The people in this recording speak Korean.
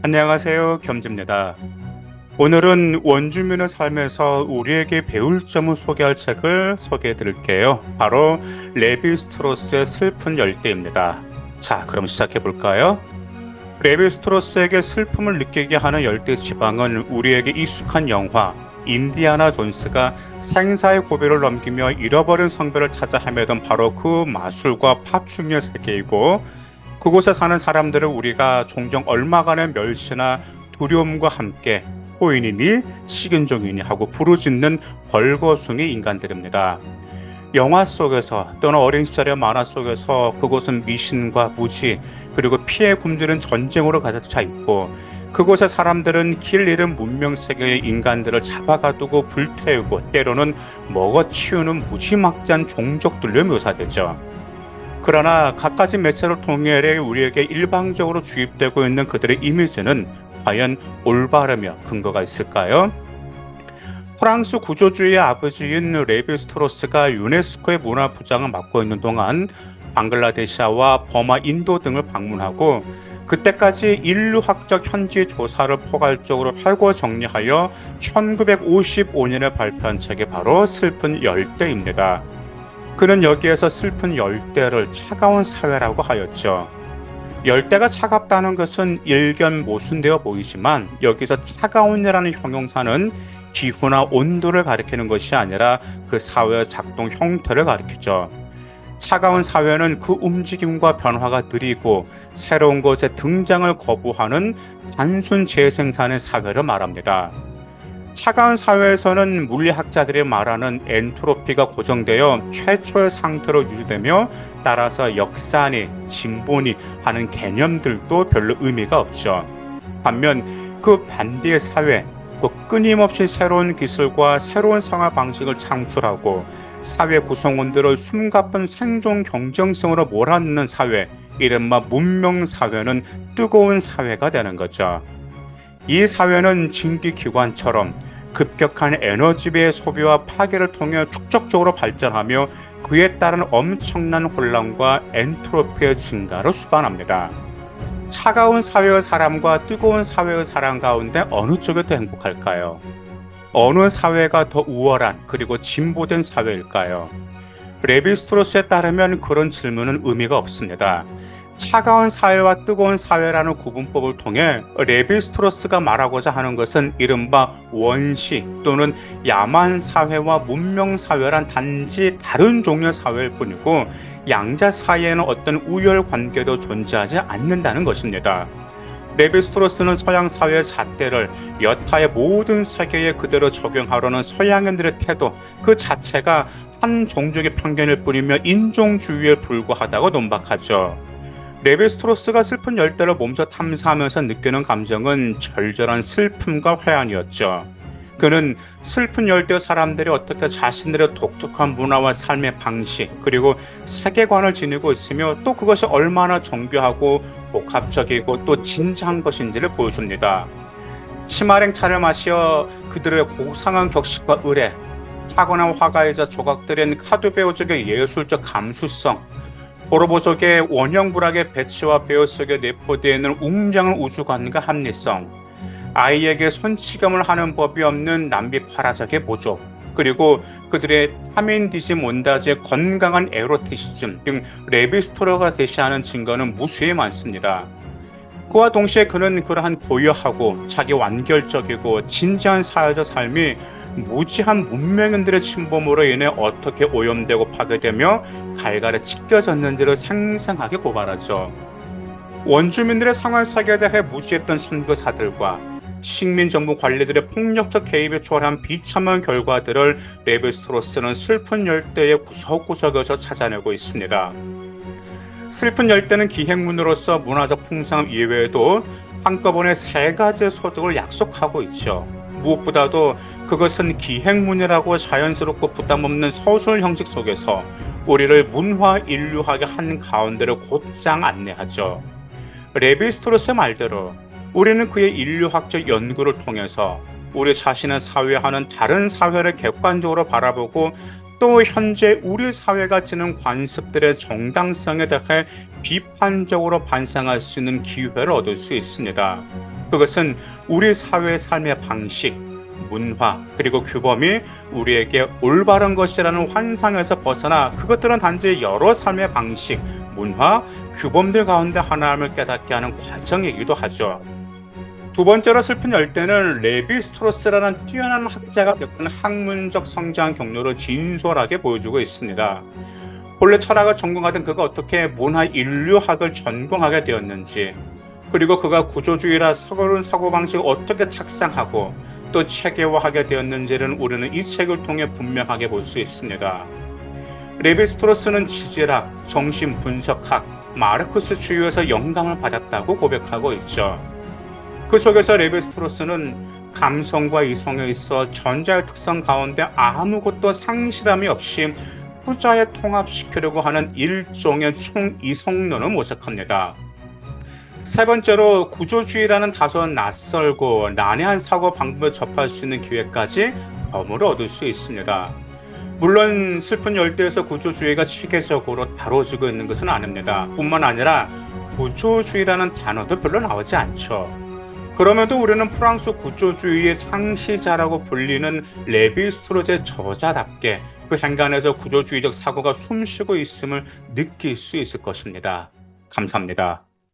안녕하세요. 겸지입니다. 오늘은 원주민의 삶에서 우리에게 배울 점을 소개할 책을 소개해 드릴게요. 바로 레비 스트로스의 슬픈 열대입니다. 자, 그럼 시작해 볼까요? 레비 스트로스에게 슬픔을 느끼게 하는 열대 지방은 우리에게 익숙한 영화 인디아나 존스가 생사의 고비를 넘기며 잃어버린 성별을 찾아 헤매던 바로 그 마술과 파충류의 세계이고 그곳에 사는 사람들을 우리가 종종 얼마간의 멸시나 두려움과 함께 호인이니 식인종이니 하고 부르짖는 벌거숭이 인간들입니다. 영화 속에서 또는 어린 시절의 만화 속에서 그곳은 미신과 무지 그리고 피해 굶주린 전쟁으로 가득 차 있고 그곳의 사람들은 길 잃은 문명 세계의 인간들을 잡아가두고 불태우고 때로는 먹어치우는 무지막지한 종족들로 묘사되죠. 그러나 갖가지 매체를 통해 우리에게 일방적으로 주입되고 있는 그들의 이미지는 과연 올바르며 근거가 있을까요? 프랑스 구조주의의 아버지인 레비 스트로스가 유네스코의 문화부장을 맡고 있는 동안 방글라데시아와 버마, 인도 등을 방문하고 그때까지 인류학적 현지 조사를 포괄적으로 활고 정리하여 1955년에 발표한 책이 바로 슬픈 열대입니다. 그는 여기에서 슬픈 열대를 차가운 사회라고 하였죠. 열대가 차갑다는 것은 일견 모순되어 보이지만 여기서 차가운이라는 형용사는 기후나 온도를 가리키는 것이 아니라 그 사회의 작동 형태를 가리키죠. 차가운 사회는 그 움직임과 변화가 느리고 새로운 것의 등장을 거부하는 단순 재생산의 사회를 말합니다. 차가운 사회에서는 물리학자들이 말하는 엔트로피가 고정되어 최초의 상태로 유지되며 따라서 역사니 진보니 하는 개념들도 별로 의미가 없죠. 반면 그 반대의 사회, 또 끊임없이 새로운 기술과 새로운 생활 방식을 창출하고 사회 구성원들을 숨가쁜 생존 경쟁성으로 몰아넣는 사회, 이른바 문명 사회는 뜨거운 사회가 되는 거죠. 이 사회는 진기기관처럼 급격한 에너지비의 소비와 파괴를 통해 축적적으로 발전하며 그에 따른 엄청난 혼란과 엔트로피의 증가를 수반합니다. 차가운 사회의 사람과 뜨거운 사회의 사람 가운데 어느 쪽이 더 행복할까요? 어느 사회가 더 우월한 그리고 진보된 사회일까요? 레비스트로스에 따르면 그런 질문은 의미가 없습니다. 차가운 사회와 뜨거운 사회라는 구분법을 통해 레비스트로스가 말하고자 하는 것은 이른바 원시 또는 야만 사회와 문명 사회란 단지 다른 종류의 사회일 뿐이고 양자 사이에는 어떤 우열 관계도 존재하지 않는다는 것입니다. 레비스트로스는 서양 사회의 잣대를 여타의 모든 세계에 그대로 적용하려는 서양인들의 태도 그 자체가 한 종족의 편견일 뿐이며 인종주의에 불과하다고 논박하죠. 레베스트로스가 슬픈 열대를 몸소 탐사하면서 느끼는 감정은 절절한 슬픔과 회한이었죠. 그는 슬픈 열대 사람들이 어떻게 자신들의 독특한 문화와 삶의 방식 그리고 세계관을 지니고 있으며 또 그것이 얼마나 정교하고 복합적이고 또 진지한 것인지를 보여줍니다. 치마랭 차를 마시어 그들의 고상한 격식과 의뢰, 타고난 화가이자 조각들인 카드베오족의 예술적 감수성, 보로보족의 원형 불학의 배치와 배우 속에 내포되어 있는 웅장한 우주관과 합리성, 아이에게 손치감을 하는 법이 없는 남비화라적의 모족, 그리고 그들의 타민디시 몬다즈의 건강한 에로티시즘 등 레비스토러가 제시하는 증거는 무수히 많습니다. 그와 동시에 그는 그러한 고요하고 자기 완결적이고 진지한 사회적 삶이 무지한 문명인들의 침범으로 인해 어떻게 오염되고 파괴되며 갈갈에 찢겨졌는지를 생생하게 고발하죠. 원주민들의 상황 사기에 대해 무시했던 선교사들과 식민 정부 관리들의 폭력적 개입에 초월한 비참한 결과들을 레베스트로스는 슬픈 열대의 구석구석에서 찾아내고 있습니다. 슬픈 열대는 기행문으로서 문화적 풍상 이외에도 한꺼번에 세 가지 소득을 약속하고 있죠. 무엇보다도 그것은 기행문이라고 자연스럽고 부담 없는 서술 형식 속에서 우리를 문화 인류학의 한 가운데로 곧장 안내하죠. 레비스토로스의 말대로 우리는 그의 인류학적 연구를 통해서 우리 자신의 사회와는 다른 사회를 객관적으로 바라보고 또 현재 우리 사회가 지는 관습들의 정당성에 대해 비판적으로 반성할 수 있는 기회를 얻을 수 있습니다. 그것은 우리 사회의 삶의 방식, 문화, 그리고 규범이 우리에게 올바른 것이라는 환상에서 벗어나 그것들은 단지 여러 삶의 방식, 문화, 규범들 가운데 하나임을 깨닫게 하는 과정이기도 하죠. 두 번째로 슬픈 열대는 레비 스트로스라는 뛰어난 학자가 겪은 학문적 성장 경로를 진솔하게 보여주고 있습니다. 본래 철학을 전공하던 그가 어떻게 문화 인류학을 전공하게 되었는지, 그리고 그가 구조주의라 사고른 사고방식을 어떻게 착상하고 또 체계화하게 되었는지는 우리는 이 책을 통해 분명하게 볼 수 있습니다. 레비 스트로스는 지질학, 정신분석학, 마르크스주의에서 영감을 받았다고 고백하고 있죠. 그 속에서 레베스트로스는 감성과 이성에 있어 전자의 특성 가운데 아무것도 상실함이 없이 후자에 통합시키려고 하는 일종의 총이성론을 모색합니다. 세 번째로 구조주의라는 다소 낯설고 난해한 사고 방법을 접할 수 있는 기회까지 덤을 얻을 수 있습니다. 물론 슬픈 열대에서 구조주의가 체계적으로 다뤄지고 있는 것은 아닙니다. 뿐만 아니라 구조주의라는 단어도 별로 나오지 않죠. 그럼에도 우리는 프랑스 구조주의의 창시자라고 불리는 레비 스트로제 저자답게 그 행간에서 구조주의적 사고가 숨쉬고 있음을 느낄 수 있을 것입니다. 감사합니다.